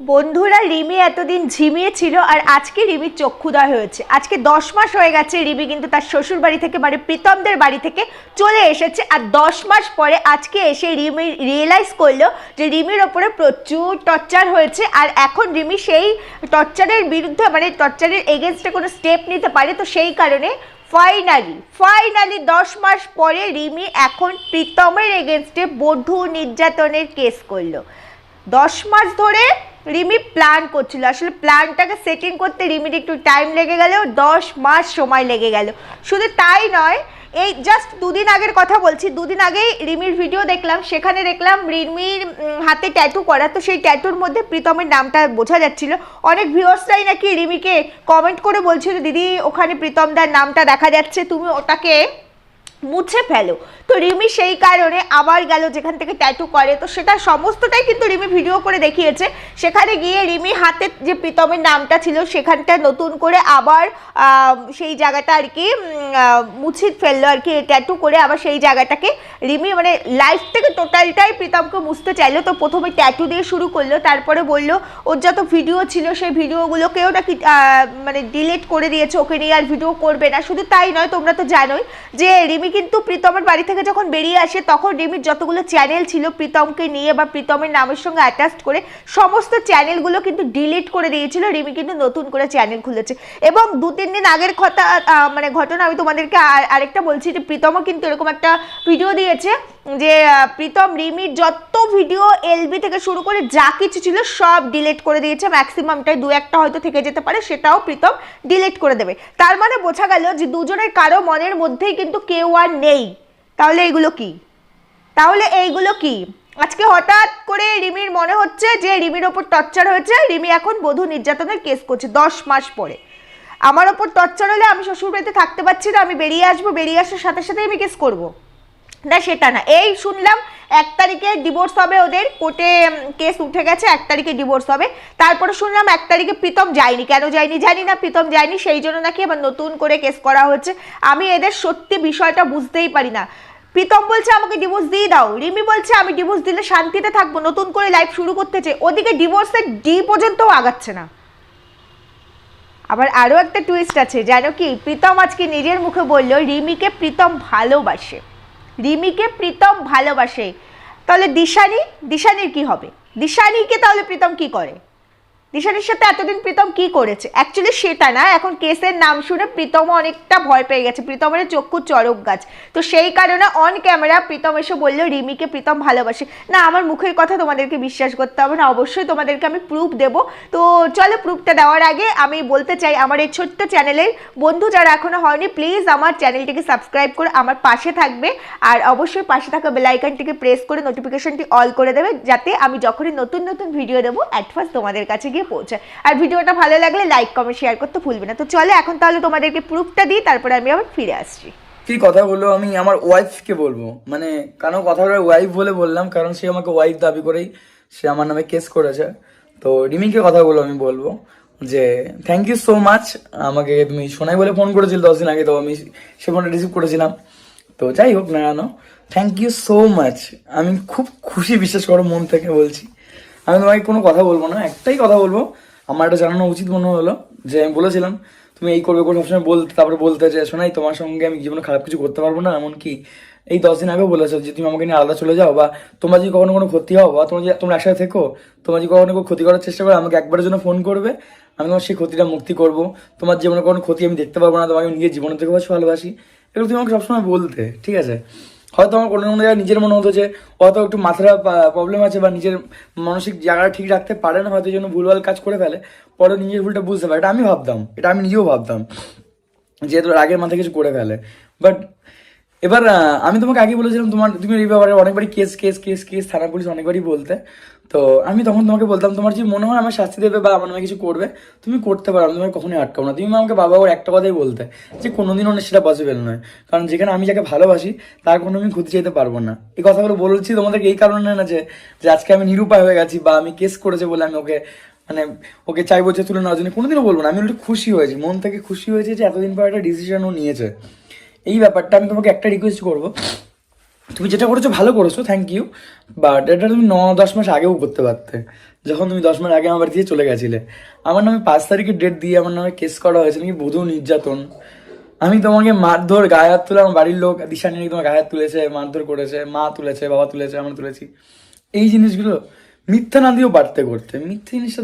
বন্ধুরা, রিমি এতদিন ঝিমিয়ে ছিল আর আজকে রিমির চক্ষুদয় হয়েছে। আজকে দশ মাস হয়ে গেছে রিমি কিন্তু তার শ্বশুর বাড়ি থেকে মানে প্রীতমদের বাড়ি থেকে চলে এসেছে আর দশ মাস পরে আজকে এসে রিমি রিয়েলাইজ করল যে রিমির ওপরে প্রচুর টর্চার হয়েছে আর এখন রিমি সেই টর্চারের বিরুদ্ধে মানে টর্চারের এগেনস্টে কোনো স্টেপ নিতে পারে। তো সেই কারণে ফাইনালি ফাইনালি দশ মাস পরে রিমি এখন প্রীতমের এগেনস্টে বধূ নির্যাতনের কেস করল। দশ মাস ধরে রিমি প্ল্যান করছিল। আসলে প্ল্যানটাকে সেটিং করতে রিমির একটু টাইম লেগে গেলেও দশ মাস সময় লেগে গেল। শুধু তাই নয়, এই জাস্ট দুদিন আগের কথা বলছি, দুদিন আগেই রিমির ভিডিও দেখলাম, সেখানে দেখলাম রিমির হাতে ট্যাটু করা। তো সেই ট্যাটুর মধ্যে প্রীতমের নামটা বোঝা যাচ্ছিল। অনেক ভিউয়ার্সরাই নাকি রিমিকে কমেন্ট করে বলছিল, দিদি, ওখানে প্রীতমদার নামটা দেখা যাচ্ছে, তুমি ওটাকে মুছে ফেলো। তো রিমি সেই কারণে আবার গেল যেখান থেকে ট্যাটু করে। তো সেটা সমস্তটাই কিন্তু রিমি ভিডিও করে দেখিয়েছে। সেখানে গিয়ে রিমি হাতে যে প্রীতমের নামটা ছিল, সেখানটা নতুন করে আবার সেই জায়গাটা আর কি মুছে ফেলল আর কি ট্যাটু করে আবার সেই জায়গাটাকে। রিমি মানে লাইফ থেকে টোটালটাই প্রীতমকে মুছতে চাইলো। তো প্রথমে ট্যাটু দিয়ে শুরু করল, তারপরে বলল, ওর যত ভিডিও ছিল, সেই ভিডিওগুলোকেও নাকি মানে ডিলিট করে দিয়েছে। ওকে নিয়ে আর ভিডিও করবে না। শুধু তাই নয়, তোমরা তো জানোই যে রিমি কিন্তু প্রীতমের বাড়ি থেকে যখন বেরিয়ে আসে, তখন রিমির যতগুলো চ্যানেল ছিল প্রীতমকে নিয়ে বা প্রীতমের নামের সঙ্গে অ্যাটাচ করে সমস্ত চ্যানেলগুলো কিন্তু ডিলিট করে দিয়েছিল। রিমি কিন্তু নতুন করে চ্যানেল খুলেছে। এবং দু, তিন দিন আগের কথা মানে ঘটনা আমি তোমাদেরকে আর- আরেকটা বলছি যে প্রীতমও কিন্তু এরকম একটা ভিডিও দিয়েছে যে প্রীতম রিমির যত ভিডিও এলবি থেকে শুরু করে যা কিছু ছিল সব ডিলিট করে দিয়েছে। ম্যাক্সিমামটাই দু একটা হয়তো থেকে যেতে পারে, সেটাও প্রীতম ডিলিট করে দেবে। তার মানে বোঝা গেল যে দুজনের কারও মনের মধ্যেই কিন্তু কেউ আর নেই। তাহলে এইগুলো কি? তাহলে এইগুলো কি? আজকে হঠাৎ করে রিমির মনে হচ্ছে যে রিমির ওপর টর্চার হয়েছে। রিমি এখন বধূ নির্যাতনের কেস করছে দশ মাস পরে। আমার ওপর টর্চার হলে আমি শ্বশুরবাড়িতে থাকতে পারছি না, আমি বেরিয়ে আসব, বেরিয়ে আসার সাথে সাথে আমি কেস করব। না, সেটা না। এই শুনলাম এক তারিখে ডিভোর্স হবে ওদের, কোর্টে কেস উঠে গেছে, এক তারিখে ডিভোর্স হবে। তারপরে শুনলাম এক তারিখে প্রীতম যায়নি। কেন যায়নি জানি না, প্রীতম যায়নি, সেই জন্য নাকি আবার নতুন করে কেস করা হচ্ছে। আমি এদের সত্যি বিষয়টা বুঝতেই পারি না। প্রীতম বলছে, আমাকে ডিভোর্স দিয়ে দাও। রিমি বলছে, আমি ডিভোর্স দিলে শান্তিতে থাকব, নতুন করে লাইফ শুরু করতে চাই। ওদিকে ডিভোর্সের ডি পর্যন্তও আগাচ্ছে না। আবার আরও একটা টুইস্ট আছে। জানো কি, প্রীতম আজকে নিজের মুখে বলল, রিমিকে প্রীতম ভালোবাসে। রিমিকে প্রীতম ভালোবাসে। তাহলে দিশানি? দিশানির কি হবে? দিশানিকে তাহলে প্রীতম কি করে? দিশানির সাথে এতদিন প্রীতম কি করেছে? অ্যাকচুয়ালি সেটা না, এখন কেসের নাম শুনে প্রীতম অনেকটা ভয় পেয়ে গেছে। প্রীতমের চক্ষু চরক গাছ। তো সেই কারণে অন ক্যামেরা প্রীতম এসে বলল, রিমিকে প্রীতম ভালোবাসে। না, আমার মুখের কথা তোমাদেরকে বিশ্বাস করতে হবে না, অবশ্যই তোমাদেরকে আমি প্রুফ দেব। তো চলো প্রুফটা দেওয়ার আগে আমি বলতে চাই, আমার এই ছোট্ট চ্যানেলের বন্ধু যারা এখনও হয়নি প্লিজ আমার চ্যানেলটিকে সাবস্ক্রাইব করে আমার পাশে থাকবে। আর অবশ্যই পাশে থাকা বেলাইকনটিকে প্রেস করে নোটিফিকেশনটি অল করে দেবে, যাতে আমি যখনই নতুন নতুন ভিডিও দেবো ফার্স্ট তোমাদের কাছে গিয়ে পৌঁছায়। আর ভিডিওটা ভালো লাগলে লাইক কমেন্ট শেয়ার করতে ভুলবে না। তো চলে এখন তাহলে তোমাদেরকে প্রুফটা দিই, তারপরে আমি আবার ফিরে আসছি। কি কথা বলল আমি আমার ওয়াইফকে বলব? মানে কেন কথা বলে ওয়াইফ বলে বললাম, কারণ সে আমাকে ওয়াইফ দাবি করেই সে আমার নামে কেস করেছে। তো রিমিকে কথাগুলো আমি বলব, যে থ্যাংক ইউ সো মাচ আমাকে তুমি শোনাই বলে ফোন করেছিল দশ দিন আগে, তো আমি সে ফোনটা রিসিভ করেছিলাম। তো যাই হোক না কেন থ্যাংক ইউ সো মাচ আমি খুব খুশি, বিশ্বাস করো, মন থেকে বলছি। আমি তোমাকে কোনো কথা বলব না, একটাই কথা বলব। আমার এটা জানানো উচিত মনে হলো যে আমি বলেছিলাম, তুমি এই করবে করে সবসময় বলতে, তারপরে বলতে যে শোনাই তোমার সঙ্গে আমি জীবনে খারাপ কিছু করতে পারব না, এমনকি এই দশ দিন আগেও বলেছ যে তুমি আমাকে নিয়ে আলাদা চলে যাও, বা তোমার যদি কখনো কোনো ক্ষতি হও বা তোমার যদি তোমরা একসাথে থেকো, তোমার যদি কখনো কোনো ক্ষতি করার চেষ্টা করো, আমাকে একবারের জন্য ফোন করবে, আমি তোমার সেই ক্ষতিটা মুক্তি করব। তোমার জীবনে কোনো ক্ষতি আমি দেখতে পারব না, তোমাকে নিজের জীবনের থেকে ভালোবাসি। এগুলো তুমি আমাকে সবসময় বলতে, ঠিক আছে? হয়তো আমার কোনো কোনো জায়গায় নিজের মনে হতো যে, হয়তো একটু মাথার প্রবলেম আছে বা নিজের মানসিক জায়গাটা ঠিক রাখতে পারে না, হয়তো জন্য ভুলভাল কাজ করে ফেলে। পরে নিজের ভুলটা বুঝতে পারে। এটা আমি ভাবতাম। এটা আমি নিজেও ভাবতাম যেহেতু আগের মাথায় কিছু করে ফেলে। বাট এবার আমি তোমাকে আগে বলেছিলাম, তোমার, তুমি এই ব্যাপারে অনেকবারই কেস কেস কেস কেস থানা পুলিশ অনেকবারই বলতে। তো আমি তখন তোমাকে বলতাম, তোমার যদি মনে হয় আমার শাস্তি দেবে বা আমার নামে কিছু করবে, তুমি করতে পারো, আমি তোমাকে কখনোই আটকাবো না। তুমি আমাকে বাবা ওর একটা কথাই বলতে, যে কোনোদিনও না সেটা পসিবল নয়। কারণ যেখানে আমি যাকে ভালোবাসি, তার কোনো আমি ক্ষতি চাইতে পারব না। এই কথাগুলো বলছি তোমাদেরকে এই কারণে না, যে যে আজকে আমি নিরুপায় হয়ে গেছি বা আমি কেস করেছে বলে আমি ওকে মানে ওকে চাইব যে তুলে নেওয়ার জন্য, কোনোদিনও বলব না। আমি একটু খুশি হয়েছি, মন থেকে খুশি হয়েছে যে এতদিন পর একটা ডিসিশন ও নিয়েছে। এই ব্যাপারটা আমি তোমাকে একটা রিকোয়েস্ট করব তুমি যেটা করেছ ভালো করেছ থ্যাংক ইউ বাট এটা তুমি ন, দশ মাস আগেও করতে পারতে। যখন তুমি দশ মাস আগে আমার বাড়ি থেকে চলে গেছিলে। আমার নামে পাঁচ তারিখের ডেট দিয়ে আমার নামে কেস করা হয়েছে নাকি বধূ নির্যাতন। আমি তোমাকে মারধর, গায়ে হাত তুলে আমার বাড়ির লোক, দিশা নিয়ে তোমার গায়ে হাত তুলেছে, মারধর করেছে, মা তুলেছে, বাবা তুলেছে, আমরা তুলেছি। এই জিনিসগুলো মিথ্যা না দিয়েও বাড়তে করতে। মিথ্যে জিনিসটা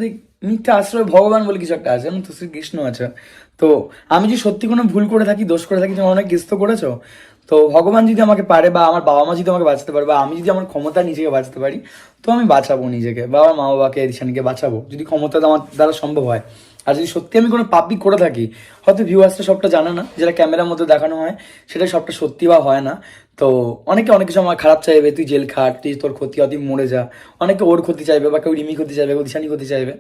মিথ্যা আশ্রয় ভগবান বলে কিছু একটা আছে। তো শ্রীকৃষ্ণ আছে। তো আমি যদি সত্যি কোনো ভুল করে থাকি, দোষ করে থাকি, যেমন অনেক গেস্ত করেছ, তো ভগবান যদি আমাকে পারে বা আমার বাবা মা যদি আমাকে বাঁচাতে পারে বা আমি যদি আমার ক্ষমতা নিজেকে বাঁচাতে পারি, তো আমি বাঁচাবো নিজেকে, বাবা মা বাবাকে, এদিশানকে বাঁচাবো, যদি ক্ষমতা আমার দ্বারা সম্ভব হয়। আর যদি সত্যি আমি কোনো পাপই করে থাকি, হয়তো ভিউ ভিউয়ার্সটা সবটা জানে না যেটা ক্যামেরার মধ্যে দেখানো হয়, সেটা সবটা সত্যি বা হয় না। তো অনেকে অনেক কিছু আমার খারাপ চাইবে, তুই জেল খাট, তুই তোর ক্ষতি হয়, তুই মরে যা। অনেকে ওর ক্ষতি চাইবে বা কেউ রিমি ক্ষতি চাইবে, কেউ দিশানি ক্ষতি চাইবে।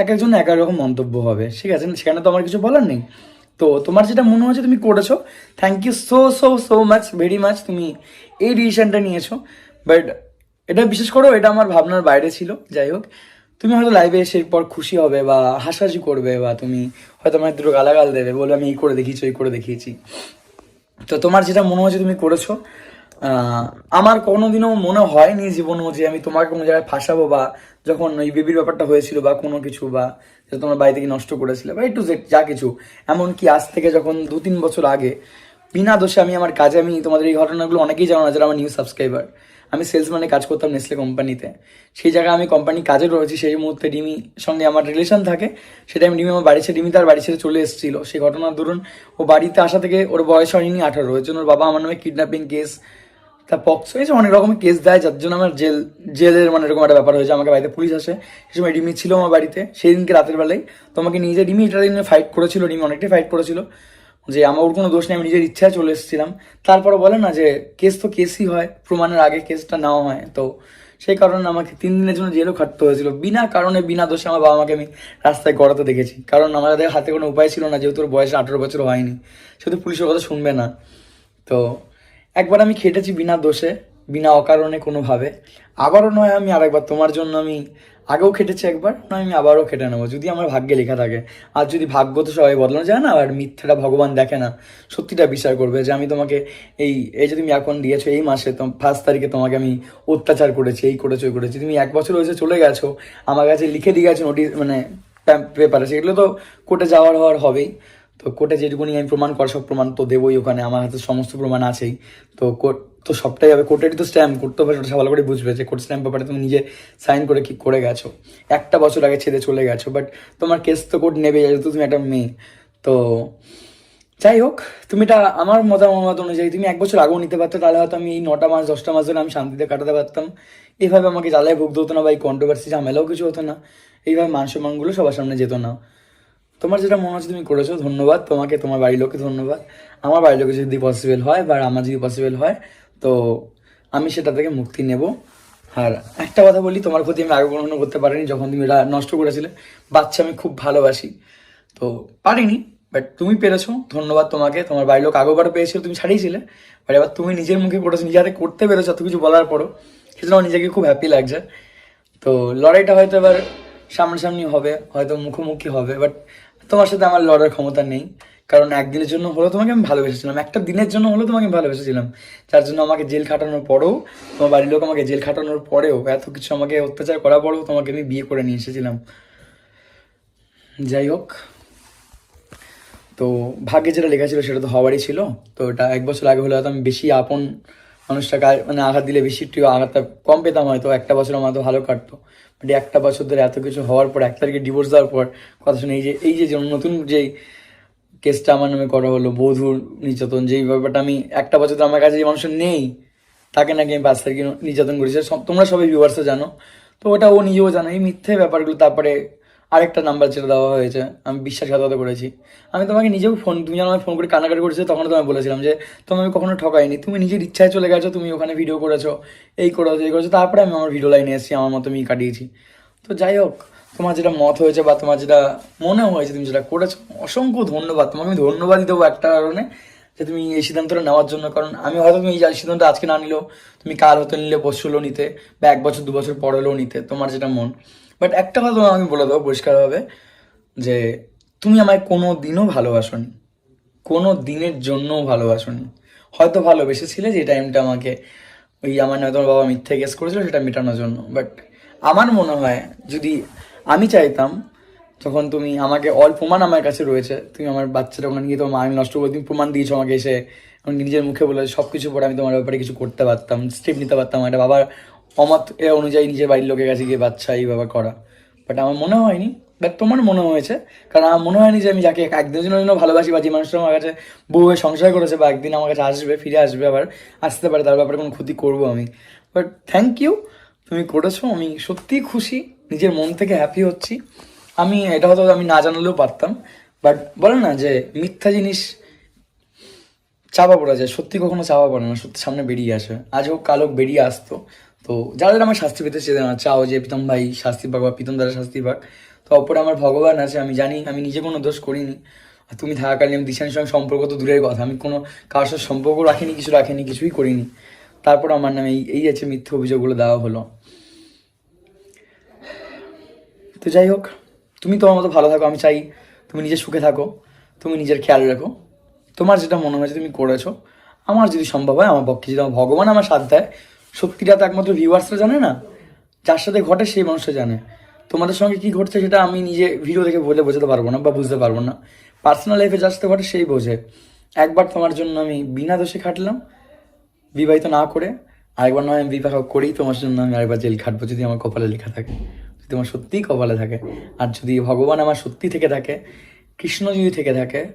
এক একজন এক এক রকম মন্তব্য হবে, ঠিক আছে? সেখানে তো আমার কিছু বলার নেই। তো তোমার যেটা মনে হচ্ছে তুমি করেছ। Thank you so so so much very much তুমি এই ডিসিশনটা নিয়েছো। বাট এটা বিশেষ করো, এটা আমার ভাবনার বাইরে ছিল। যাই হোক, তুমি হয়তো লাইভে এসে পর খুশি হবে বা হাসাহাসি করবে বা তুমি হয়তো আমার দুটো গালাগাল দেবে বলে আমি এই করে দেখিয়েছি, ওই করে দেখিয়েছি। তো তোমার যেটা মনে হচ্ছে তুমি করেছ আমার কোনোদিনও মনে হয়নি জীবনেও যে আমি তোমাকে কোনো জায়গায় ফাঁসাবো বা যখন ওই বেবির ব্যাপারটা হয়েছিল বা কোনো কিছু বা তোমার বাড়ি থেকে নষ্ট করেছিলে বা একটু যা কিছু। এমনকি আজ থেকে যখন দু তিন বছর আগে বিনা দোষে আমি আমার কাজে, আমি তোমাদের এই ঘটনাগুলো অনেকেই জানো না যারা আমার নিউ সাবস্ক্রাইবার আমি সেলসম্যানে কাজ করতাম নেসলে কোম্পানিতে সেই জায়গায় আমি কোম্পানি কাজে রয়েছি, সেই মুহূর্তে ডিমি সঙ্গে আমার রিলেশন থাকে। সেটা আমি ডিমি আমার বাড়ি ছেড়ে ডিমি তার বাড়ি ছেড়ে চলে এসেছিল। সেই ঘটনার দরুন ও বাড়িতে আসা থেকে ওর বয়স হয়নি আঠারো। ওর জন্য ওর বাবা আমার নামে কিডন্যাপিং কেস তা পক্স হয়েছে, অনেক রকমের কেস দেয়, যার জন্য আমার জেল, জেলের মানে এরকম একটা ব্যাপার হয়েছে। আমাকে বাড়িতে পুলিশ আসে। সে সময় রিমি ছিল আমার বাড়িতে, সেই দিনকে রাতের বেলায়। তোমাকে নিজে রিমি এটা দিনে ফাইট করেছিল, রিমি অনেকটাই ফাইট করেছিল। যে আমার ওর কোনো দোষ নেই, আমি নিজের ইচ্ছায় চলে এসেছিলাম। তারপরে বলে না যে কেস তো কেসই হয়, প্রমাণের আগে কেসটা নেওয়া হয়। তো সেই কারণে আমাকে তিন দিনের জন্য জেলও খাটতে হয়েছিল। বিনা কারণে, বিনা দোষে আমার বাবা মাকে আমি রাস্তায় গড়াতে দেখেছি। কারণ আমাদের হাতে কোনো উপায় ছিল না, যেহেতু ওর বয়স আঠারো বছর হয়নি। শুধু পুলিশের কথা শুনবে না। তো একবার আমি খেটেছি বিনা দোষে, বিনা অকারণে কোনোভাবে। আবারও নয় আমি আরেকবার, তোমার জন্য আমি আগেও খেটেছে একবার নয় আমি আবারও খেটে নেব, যদি আমার ভাগ্যে লেখা থাকে। আর যদি ভাগ্য তো সবাই বদলানো যায় না, আর মিথ্যাটা ভগবান দেখে না, সত্যিটা বিচার করবে যে আমি তোমাকে এই এই যে তুমি এখন দিয়েছ এই মাসে ফার্স্ট তারিখে তোমাকে আমি অত্যাচার করেছি, এই করেছ ওই করেছি, তুমি এক বছর হয়েছে চলে গেছো, আমার কাছে লিখে দিয়ে গেছো নোটিস মানে পেপারে, সেগুলো তো কোর্টে যাওয়ার হওয়ার হবেই। তো কোর্টে যেটুকুনি আমি প্রমাণ করা, সব প্রমাণ তো দেবোই ওখানে, আমার হাতে সমস্ত প্রমাণ আছেই। তো কোর্ট, তো সবটাই হবে কোর্টেরই তো স্ট্যাম্প করতে হবে ওটা ভালো করে বুঝবে যে কোর্ট স্ট্যাম্প ব্যাপারে তুমি নিজে সাইন করে কি করে গেছো। একটা বছর আগে ছেড়ে চলে গেছো বাট তোমার কেস তো কোর্ট নেবে, যেহেতু তুমি একটা মেয়ে। তো যাই হোক, তুমি এটা আমার মতামত অনুযায়ী, তুমি এক বছর আগেও নিতে পারতো, তাহলে হয়তো আমি এই নটা মাস, দশটা মাস ধরে আমি শান্তিতে কাটাতে পারতাম। এইভাবে আমাকে জ্বালায় ভুগতে হতো না, বা এই কন্ট্রোভার্সি ঝামেলাও কিছু হতো না। এইভাবে মান সম্মানগুলো সবার সামনে যেত না। তোমার যেটা মনে হচ্ছে তুমি করেছ, ধন্যবাদ। তোমাকে, তোমার বাড়ির লোককে ধন্যবাদ। আমার বাড়ির লোকে যদি পসিবল হয় বা আমার যদি পসিবল হয়, তো আমি সেটা থেকে মুক্তি নেব। আর একটা কথা বলি, তোমার ক্ষতি আমি আগে কখনো করতে পারিনি যখন তুমি এটা নষ্ট করেছিলে। বাচ্চা আমি খুব ভালোবাসি। তো পারিনি বাট তুমি পেরেছ। ধন্যবাদ তোমাকে। তোমার বাড়ির লোক আগেবার পেয়েছিল, তুমি ছাড়িয়েছিলে। বাট এবার তুমি নিজের মুখে করেছ নিজে করতে পেরেছ, এত কিছু বলার পরও। সেজন্য নিজেকে খুব হ্যাপি লাগছে। তো লড়াইটা হয়তো এবার সামনাসামনি হবে, হয়তো মুখোমুখি হবে বাট তোমার সাথে আমার লড়ার ক্ষমতা নেই। কারণ একদিনের জন্য হলেও তোমাকে আমি ভালোবেসেছিলাম। একটা দিনের জন্য হলেও তোমাকে ভালোবেসেছিলাম। যার জন্য আমাকে জেল খাটানোর পরেও, তোমার বাড়ির লোক আমাকে জেল খাটানোর পরেও, এত কিছু আমাকে অত্যাচার করার পরেও তোমাকে আমি বিয়ে করে নিয়ে এসেছিলাম। যাই হোক। তো ভাগ্যে যেটা লেখা ছিল সেটা তো হওয়ারই ছিল। তো এটা এক বছর আগে হলে হয়তো আমি বেশি আপন মানুষটাকে আর- মানে আঘাত দিলে বেশি একটু আঘাতটা কম পেতাম হয়তো, একটা বছর আমার তো ভালো কাটতো। বাট একটা বছর ধরে এত কিছু হওয়ার পর, এক তারিখে ডিভোর্স দেওয়ার পর, কথা শুনে এই যে এই যে নতুন যেই কেসটা আমার নামে করা হলো, বধুর নির্যাতন, যেই ব্যাপারটা আমি একটা বছর আমার কাছে যে মানুষের নেই, তাকে নাকি আমি পাঁচ তারিখে নির্যাতন করেছি। তোমরা সবাই ভিউয়ার্সও জানো। তো ওটা ও নিজেও জানো। এই মিথ্যে ব্যাপারগুলো, তারপরে আরেকটা নাম্বার ছেড়ে দেওয়া হয়েছে। আমি বিশ্বাসঘাতকতা করেছি। আমি তোমাকে নিজেও ফোন তুমি আমায় ফোন করে কানাকাটি করেছ তখন তোমায় বলেছিলাম যে আমি কখনো ঠকাইনি তুমি নিজের ইচ্ছায় চলে গেছো, তুমি ওখানে ভিডিও করেছ, এই করেছ এই করেছ। তারপরে আমি আমার ভিডিও লাইনে এসেছি, আমার মতো আমি কাটিয়েছি। তো যাই হোক, তোমার যেটা মত হয়েছে বা তোমার যেটা মনে হয়েছে, তুমি যেটা করেছ, অসংখ্য ধন্যবাদ। তোমাকে আমি ধন্যবাদই দেবো একটা কারণে। যে তুমি এই সিদ্ধান্তটা নেওয়ার জন্য, কারণ আমি হয়তো তুমি এই সিদ্ধান্ত আজকে না নিলেও, তুমি কাল হতে নিলে পরশু হলেও নিতে, বা এক বছর, দু বছর পর হলেও নিতে, তোমার যেটা মন। বাট একটা কথা আমি বলে দেবো পরিষ্কারভাবে, যে তুমি আমায় কোনো দিনও ভালোবাসনি। কোনো দিনের জন্যও ভালোবাসনি। হয়তো ভালোবেসেছিলে যে টাইমটা আমাকে ওই আমার নামে তোমার বাবা মিথ্যে গেস করেছিল, সেটা মেটানোর জন্য। বাট আমার মনে হয়, যদি আমি চাইতাম যখন তুমি আমাকে অল প্রমাণ আমার কাছে রয়েছে। তুমি আমার বাচ্চাটা ওখানে গিয়ে তোমার আমি নষ্ট করে তুমি প্রমাণ দিয়েছ আমাকে এসে। নিজের মুখে বলে সব কিছু পরে আমি তোমার ব্যাপারে কিছু করতে পারতাম, স্টেপ নিতে পারতাম একটা বাবার অমত এ অনুযায়ী নিজের বাড়ির লোকের কাছে গিয়ে বাচ্চা এই ব্যাপার করা। বাট আমার মনে হয়নি বাট তোমার মনে হয়েছে। কারণ আমার মনে হয়নি যে আমি যাকে একদিনের জন্য ভালোবাসি বা যে মানুষটা আমার কাছে বউ সংসার করেছে বা একদিন আমার কাছে আসবে, ফিরে আসবে আবার, আসতে পারে, তার ব্যাপারে কোনো ক্ষতি করব আমি। বাট থ্যাংক ইউ তুমি করেছ, আমি সত্যিই খুশি, নিজের মন থেকে হ্যাপি হচ্ছি। আমি, এটা হয়তো আমি না জানালেও পারতাম বাট বলে না যে মিথ্যা জিনিস চাপা পড়া যায়, সত্যি কখনো চাপা পড়ে না, সত্যি সামনে বেরিয়ে আসে। আজ হোক, কাল বেরিয়ে আসতো। তো যাদের আমার শাস্তি পেতে চাও যে প্রীতম ভাই শাস্তি পাক বা প্রীতম দ্বারা শাস্তি পাক। তো অপরে আমার ভগবান আছে, আমি জানি, আমি নিজে কোনো দোষ করিনি। আর তুমি থাকাকালীন আমি দিশানির সঙ্গে সম্পর্ক তো দূরের কথা, আমি কোনো কারোর সাথে সম্পর্ক রাখিনি, কিছু রাখিনি, কিছুই করিনি। তারপর আমার নামে এই এই আছে মিথ্যে অভিযোগগুলো দেওয়া হলো। তো যাই হোক তুমি তোমার মতো ভালো থাকো, আমি চাই তুমি নিজে সুখে থাকো, তুমি নিজের খেয়াল রাখো। তোমার যেটা মনে হয়েছে তুমি করেছ, আমার যদি সম্ভব হয়, আমার পক্ষে যদি আমার ভগবান আমার সাথ দেয় সত্যিটা তো একমাত্র ভিউয়ার্সরা জানে না, যার সাথে ঘটে সেই মানুষটা জানে। তোমাদের সঙ্গে কি ঘটছে সেটা আমি নিজে ভিডিও দেখে বলে বোঝাতে পারব না বা বুঝতে পারব না। পার্সোনাল লাইফে যার সাথে ঘটে সেই বোঝে। একবার তোমার জন্য আমি বিনা দোষে খাটলাম, বিবাহিত না করে, আরেকবার নয় আমি বিবাহ করেই তোমার জন্য আমি আরেকবার জেল খাটবো যদি আমার কপালে লেখা থাকে। যদি আমার সত্যিই কপালে থাকে। আর যদি ভগবান আমার সত্যি থেকে থাকে, কৃষ্ণ যদি থেকে থাকে,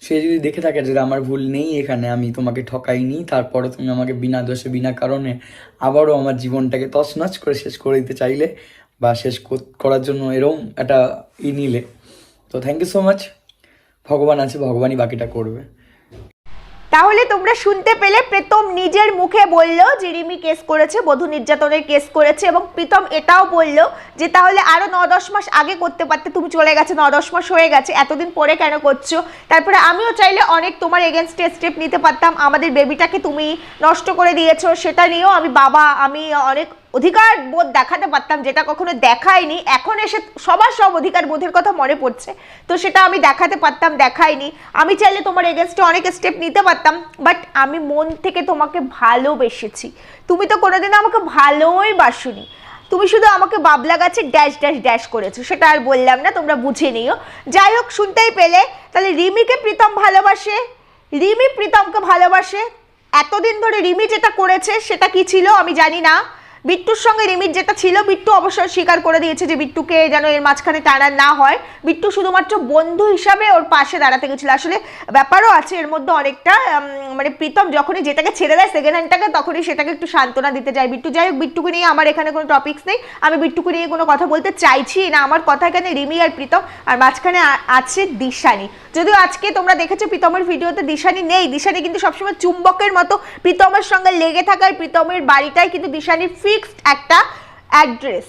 সে যদি দেখে থাকে যে আমার ভুল নেই এখানে, আমি তোমাকে ঠকাইনি, তারপরে তুমি আমাকে বিনা দোষে, বিনা কারণে আবারও আমার জীবনটাকে তছনছ করে শেষ করে দিতে চাইলে বা শেষ কর- করার জন্য এরকম একটা ই নিলে। তো থ্যাংক ইউ সো মাচ ভগবান আছে, ভগবানই বাকিটা করবে। তাহলে তোমরা শুনতে পেলে প্রীতম নিজের মুখে বলল যে রিমি কেস করেছে, বধূ নির্যাতনের কেস করেছে এবং প্রীতম এটাও বলল যে, তাহলে আরও ন দশ মাস আগে করতে পারতে, তুমি চলে গেছে ন দশ মাস হয়ে গেছে, এতদিন পরে কেন করছ? তারপরে আমিও চাইলে অনেক তোমার এগেনস্টে স্টেপ নিতে পারতাম, আমাদের বেবিটাকে তুমি নষ্ট করে দিয়েছ, সেটা নিয়েও আমি বাবা, আমি অনেক অধিকার বোধ দেখাতে পারতাম, যেটা কখনো দেখাইনি এখন এসে সবার সব অধিকার বোধের কথা মনে পড়ছে। তো সেটা আমি দেখাতে পারতাম দেখাইনি আমি চাইলে তোমার এগেনস্টে অনেক স্টেপ নিতে পারতাম বাট আমি মন থেকে তোমাকে ভালোবেসেছি। তুমি তো কোনোদিন আমাকে ভালোই বাসুনি। তুমি শুধু আমাকে বাবলা গাছে ড্যাশ ড্যাশ ড্যাশ করেছ, সেটা আর বললাম না, তোমরা বুঝে নিও। যাই হোক, শুনতেই পেলে। তাহলে রিমিকে প্রীতম ভালোবাসে? রিমি প্রীতমকে ভালোবাসে? এতদিন ধরে রিমি যেটা করেছে, সেটা কি ছিল আমি জানি না। বিট্টুর সঙ্গে রিমির যেটা ছিল, বিট্টু অবশ্যই স্বীকার করে দিয়েছে যে বিট্টুকে যেন এর মাঝখানে টানা না হয়। বিট্টু শুধুমাত্র বন্ধু হিসাবে ওর পাশে দাঁড়াতে গেছিল। আসলে ব্যাপারও আছে, এর মধ্যে অনেকটা মানে প্রীতম যখনই যেটাকে ছেড়ে দেয় সেকেন্ড হ্যান্ডটাকে তখনই সেটাকে একটু সান্ত্বনা দিতে যায়। বিট্টু, যাই হোক, বিট্টুকে নিয়ে আমার এখানে কোনো টপিক্স নেই। আমি বিট্টুকে নিয়ে কোনো কথা বলতে চাইছি না। আমার কথা এখানে রিমি আর প্রীতম, আর মাঝখানে আছে দিশানি। যদিও আজকে তোমরা দেখেছ প্রীতমের ভিডিওতে দিশানি নেই। দিশানি কিন্তু সবসময় চুম্বকের মতো প্রীতমের সঙ্গে লেগে থাকার প্রীতমের বাড়িটাই কিন্তু দিশানির ফিক্সড একটা অ্যাড্রেস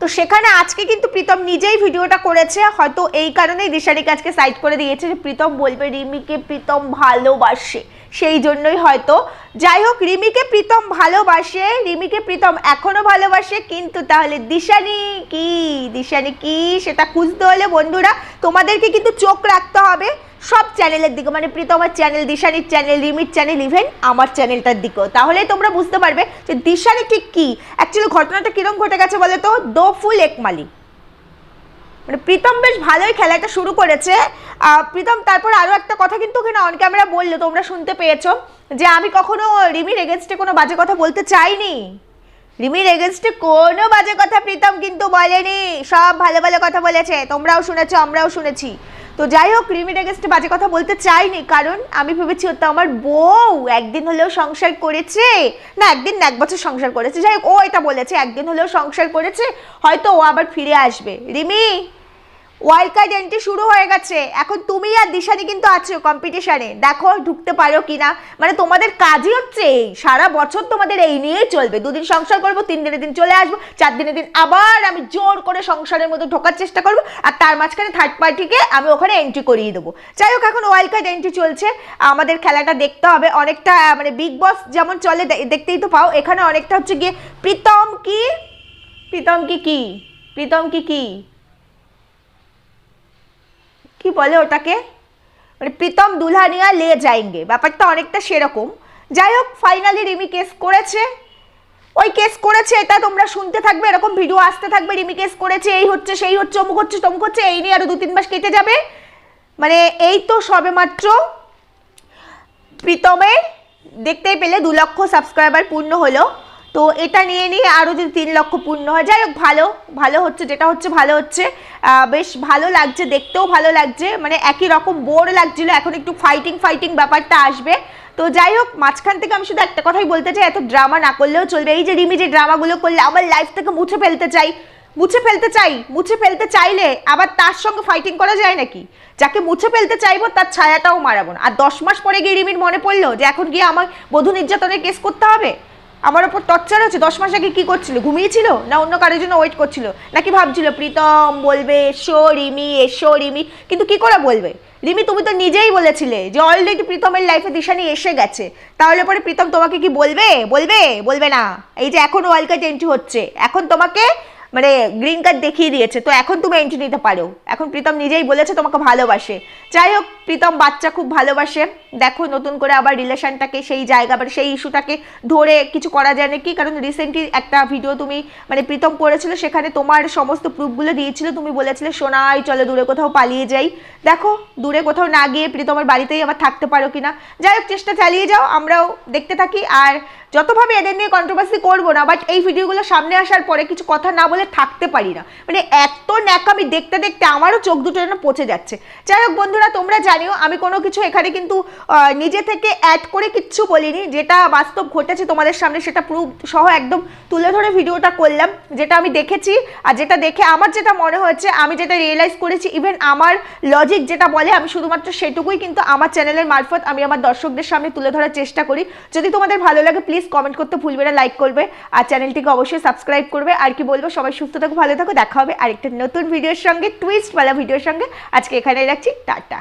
তো সেখানে আজকে কিন্তু প্রীতম নিজেই ভিডিওটা করেছে, হয়তো এই কারণেই দিশারিকে আজকে সাইড করে দিয়েছে যে প্রীতম বলবে রিমিকে প্রীতম ভালোবাসে, সেই জন্যই হয়তো। যাই হোক, রিমিকে প্রীতম ভালোবাসে, রিমিকে প্রীতম এখনও ভালোবাসে, কিন্তু তাহলে দিশানি কি? দিশানি কি? সেটা খুঁজতে হলে বন্ধুরা, তোমাদেরকে কিন্তু চোখ রাখতে হবে। সব চ্যানেলের দিকে মানে প্রীতমের চ্যানেল, দিশানির চ্যানেল, রিমির চ্যানেল ইভেন আমার চ্যানেলটার দিকেও। তাহলে তোমরা বুঝতে পারবে যে দিশানি ঠিক কি? অ্যাকচুয়ালি ঘটনাটা কিরম ঘটে গেছে বলে তো? দো ফুল একমালি মানে প্রীতম বেশ ভালোই খেলাটা শুরু করেছে। প্রীতম, তারপর আরও একটা কথা কিন্তু ওখানে অন ক্যামেরা বলল, তোমরা শুনতে পেয়েছ, যে আমি কখনো রিমির এগেনস্টে কোনো বাজে কথা বলতে চাইনি। রিমির এগেনস্টে কোনো বাজে কথা প্রীতম কিন্তু বলেনি। সব ভালো ভালো কথা বলেছে। তোমরাও শুনেছো, আমরাও শুনেছি। তো যাই হোক, রিমির এগেনস্টে বাজে কথা বলতে চাইনি, কারণ আমি ভেবেছি ও তো আমার বউ। একদিন হলেও সংসার করেছে। না, একদিন এক বছর সংসার করেছে। যাই হোক, ও এটা বলেছে, একদিন হলেও সংসার করেছে, হয়তো ও আবার ফিরে আসবে। রিমি? ওয়াইল্ড কার্ড এন্ট্রি শুরু হয়ে গেছে। এখন তুমি আর দিশানি কিন্তু আছো কম্পিটিশনে দেখো, ঢুকতে পারো কিনা। মানে তোমাদের কাজই হচ্ছে এই। সারা বছর তোমাদের এই নিয়েই চলবে। দুদিন সংসার করব, তিন দিনের দিন চলে আসব, চার দিনের দিন আবার আমি জোর করে সংসারের মধ্যে ঢোকার চেষ্টা করব আর তার মাঝখানে থার্ড পার্টিকে আমি ওখানে এন্ট্রি করিয়ে দেবো। যাই হোক, এখন ওয়াইল্ড কার্ড এন্ট্রি চলছে। আমাদের খেলাটা দেখতে হবে। অনেকটা মানে বিগ বস যেমন চলে দেখতেই তো পাও। এখানে অনেকটা হচ্ছে গিয়ে প্রীতম কি? প্রীতম কি কি? প্রীতম কি কি? কি বলে ওটাকে? মানে প্রীতম দুলহানিয়া লে যাইঙ্গে ব্যাপারটা অনেকটা সেরকম। যাই হোক ফাইনালি রিমি কেস করেছে। ওই কেস করেছে, এটা তোমরা শুনতে থাকবে, এরকম ভিডিও আসতে থাকবে, রিমি কেস করেছে, এই হচ্ছে, সেই হচ্ছে, অমুক হচ্ছে, তমুক হচ্ছে, এই নিয়ে আরও দু তিন মাস কেটে যাবে। মানে এই তো সবে মাত্র প্রীতমের দেখতেই পেলে দু লক্ষ সাবস্ক্রাইবার পূর্ণ হলো। তো এটা নিয়ে নিয়ে আরও যদি তিন লক্ষ পূর্ণ হয় যাই হোক ভালো ভালো হচ্ছে, যেটা হচ্ছে, ভালো হচ্ছে। বেশ ভালো লাগছে, দেখতেও ভালো লাগছে। মানে একই রকম বোর লাগছিল, এখন একটু ফাইটিং ফাইটিং ব্যাপারটা আসবে। তো যাই হোক, মাঝখান থেকে আমি শুধু একটা কথাই বলতে চাই, এত ড্রামা না করলেও চলবে। এই যে রিমি যে ড্রামাগুলো করলে, আমার লাইফ থেকে মুছে ফেলতে চাই। মুছে ফেলতে চাই, মুছে ফেলতে চাইলে আবার তার সঙ্গে ফাইটিং করা যায় নাকি? যাকে মুছে ফেলতে চাইব, তার ছায়াটাও মারাবো না। আর দশ মাস পরে গিয়ে রিমির মনে পড়ল যে, এখন গিয়ে আমার বধূ নির্যাতনের কেস করতে হবে? আমার ওপর টর্চার হচ্ছে, দশ মাস আগে কি করছিল? ঘুমিয়েছিল? না অন্য কারোর জন্য ওয়েট করছিল? নাকি ভাবছিল, প্রীতম, বলবে, এসো রিমি এসো রিমি। কিন্তু কি করে বলবে? রিমি, তুমি তো নিজেই বলেছিলে যে অলরেডি প্রীতমের লাইফে দিশানি এসে গেছে। তাহলে পরে প্রীতম তোমাকে কি বলবে? বলবে? বলবে না। এই যে এখন ওয়ার্ল্ড কাপ এন্ট্রি হচ্ছে। এখন তোমাকে মানে গ্রিন কার্ড দেখিয়ে দিয়েছে। তো এখন তুমি এন্ট্রি নিতে পারো। এখন প্রীতম নিজেই বলেছে তোমাকে ভালোবাসে। যাই হোক, প্রীতম বাচ্চা খুব ভালোবাসে। দেখো নতুন করে আবার রিলেশনটাকে সেই জায়গা মানে সেই ইস্যুটাকে ধরে কিছু করা যায় নাকি? কারণ রিসেন্টলি একটা ভিডিও তুমি মানে প্রীতম করেছিল, সেখানে তোমার সমস্ত প্রুফগুলো দিয়েছিল। তুমি বলেছিলে সোনাই চলো দূরে কোথাও পালিয়ে যাই। দেখো, দূরে কোথাও না গিয়ে প্রীতমের বাড়িতেই আবার থাকতে পারো কিনা? যাই হোক, চেষ্টা চালিয়ে যাও, আমরাও দেখতে থাকি। আর যতভাবে এদের নিয়ে কন্ট্রোভার্সি করব না বাট এই ভিডিওগুলো সামনে আসার পরে কিছু কথা না বলে থাকতে পারি না। মানে এত ন্যাক আমি দেখতে দেখতে আমারও চোখ দুটো যেন পচে যাচ্ছে। যাই হোক বন্ধুরা, তোমরা জানিও, আমি কোনো কিছু এখানে কিন্তু নিজে থেকে অ্যাড করে কিচ্ছু বলিনি। যেটা বাস্তব ঘটেছে তোমাদের সামনে, সেটা প্রুফ সহ একদম তুলে ধরে ভিডিওটা করলাম। যেটা আমি দেখেছি, আর যেটা দেখে আমার যেটা মনে হয়েছে, আমি যেটা রিয়েলাইজ করেছি ইভেন আমার লজিক যেটা বলে, আমি শুধুমাত্র সেটুকুই কিন্তু আমার চ্যানেলের মারফত আমি আমার দর্শকদের সামনে তুলে ধরার চেষ্টা করি। যদি তোমাদের ভালো লাগে প্লিজ কমেন্ট করতে ভুলবে না লাইক করবে আর চ্যানেলটিকে অবশ্যই সাবস্ক্রাইব করবে। আর কি বলব, সবাই সুস্থ থাকো, ভালো থাকো, দেখা হবে আরেকটা নতুন ভিডিওর সঙ্গে টুইস্ট वाला ভিডিওর সঙ্গে। আজকে এখানে রাখছি, টাটা।